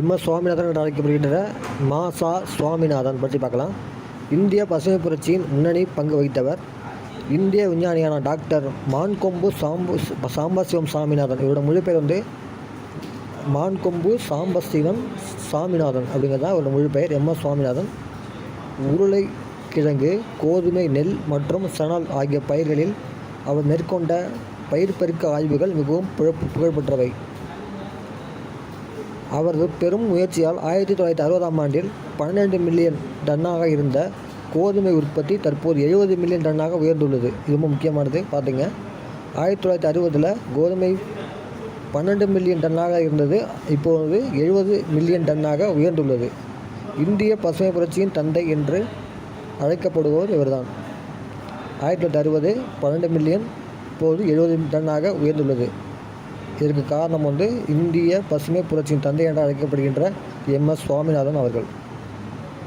MS Swaminathan என்று அழைக்கப்படுகின்ற மாசா சுவாமிநாதன் பற்றி பார்க்கலாம். இந்திய பசுமை புரட்சியின் முன்னணி பங்கு வகித்தவர் இந்திய விஞ்ஞானியான டாக்டர் மான்கொம்பு சாம்பு சாம்பசிவம் சாமிநாதன். இவரோட மொழிபெயர் வந்து மான்கொம்பு சாம்பசிவம் சாமிநாதன் அப்படிங்கிறது தான் அவரோட மொழிபெயர் எம்எஸ் சுவாமிநாதன். உருளைக்கிழங்கு கோதுமை நெல் மற்றும் சணல் ஆகிய பயிர்களில் அவர் மேற்கொண்ட பயிர் பெருக்க ஆய்வுகள் மிகவும் புகழ் புகழ்பெற்றவை. அவரது பெரும் முயற்சியால் ஆயிரத்தி தொள்ளாயிரத்தி அறுபதாம் ஆண்டில் பன்னெண்டு மில்லியன் டன்னாக இருந்த கோதுமை உற்பத்தி தற்போது எழுபது மில்லியன் டன்னாக உயர்ந்துள்ளது. இது ரொம்ப முக்கியமானது பார்த்துங்க ஆயிரத்தி தொள்ளாயிரத்தி அறுபதில் கோதுமை பன்னெண்டு மில்லியன் டன்னாக இருந்தது. இப்போது எழுபது மில்லியன் டன்னாக உயர்ந்துள்ளது. இந்திய பசுமை புரட்சியின் தந்தை என்று அழைக்கப்படுபவர் இவர்தான். ஆயிரத்தி தொள்ளாயிரத்தி அறுபது பன்னெண்டு மில்லியன் இப்போது எழுபது டன்னாக உயர்ந்துள்ளது. இதற்கு காரணம் வந்து இந்திய பசுமை புரட்சியின் தந்தை என்று அழைக்கப்படுகின்ற எம்எஸ் சுவாமிநாதன் அவர்கள்.